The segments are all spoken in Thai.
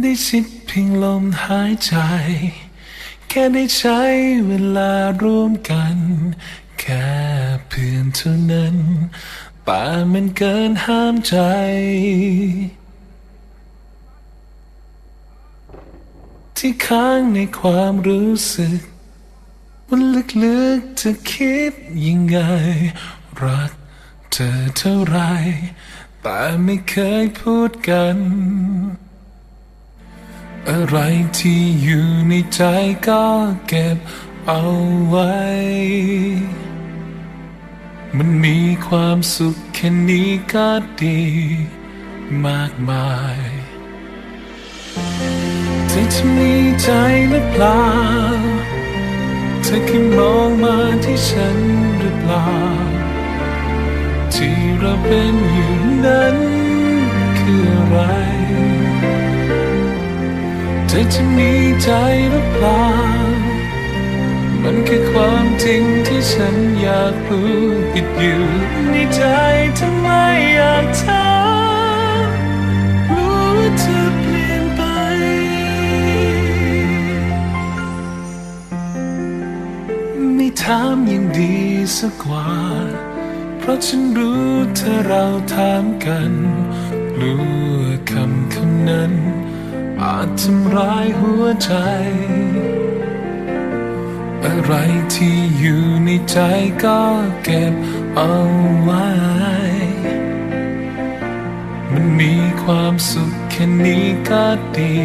ได้ชิดเพียงลมหายใจ แค่ได้ใช้เวลาร่วมกัน แค่เพื่อนเท่านั้นป่ามันเกินห้ามใจ ที่ค้างในความรู้สึกว่าลึกๆจะคิดยังไง รักเธอเท่าไร แต่ไม่เคยพูดกัน อะไรที่อยู่ในใจก็เก็บเอาไว้ มันมีความสุขแค่นี้ก็ดีมากมายเธอจะมีใจหรือเปล่า เธอแค่มองมาที่ฉันหรือเปล่า ที่เราเป็นอยู่นั้น ธอจะมีใจหรือเปล่า มันคือความจริงที่ฉันอยากรู้ติดอยู่ในใจทำไมอยากถามรู้ว่าเธอเปลี่ยนไป ไม่ถามยังดีสักกว่า เพราะฉันรู้เธอเราถามกันกลัวคำคำนั้น อาจทำร้ายหัวใจ อะไรที่อยู่ในใจก็เก็บเอาไว้ มันมีความสุขแค่นี้ก็ดี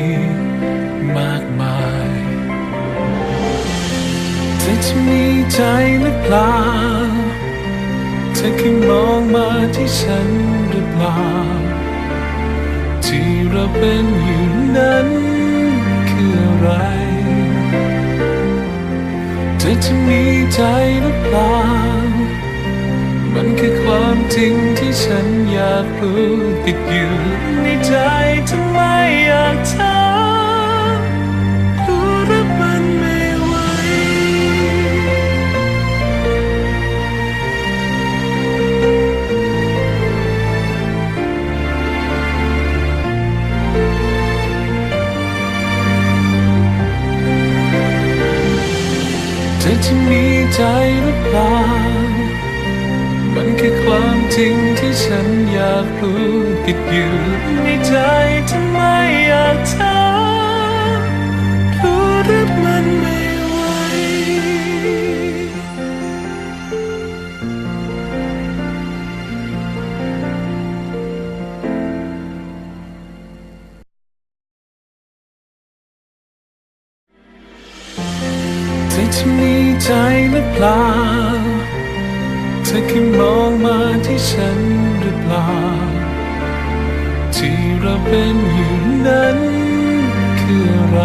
มากมายเธอจะมีใจหรือเปล่า เธอแค่มองมาที่ฉันหรือเปล่า ที่เราเป็นอยู่นั้นคืออะไร เธอจะมีใจหรือเปล่า มันคือความจริงที่ฉันอยากรู้ติดอยู่ในใจ อจะมีใจหรือเปล่า มันคือความจริงที่ฉันอยากรู้ติดอยู่ในใจทำไมอยากถาม จะมีใจหรือเปล่า เธอแค่มองมาที่ฉันหรือเปล่า ที่เราเป็นอยู่นั้นคืออะไร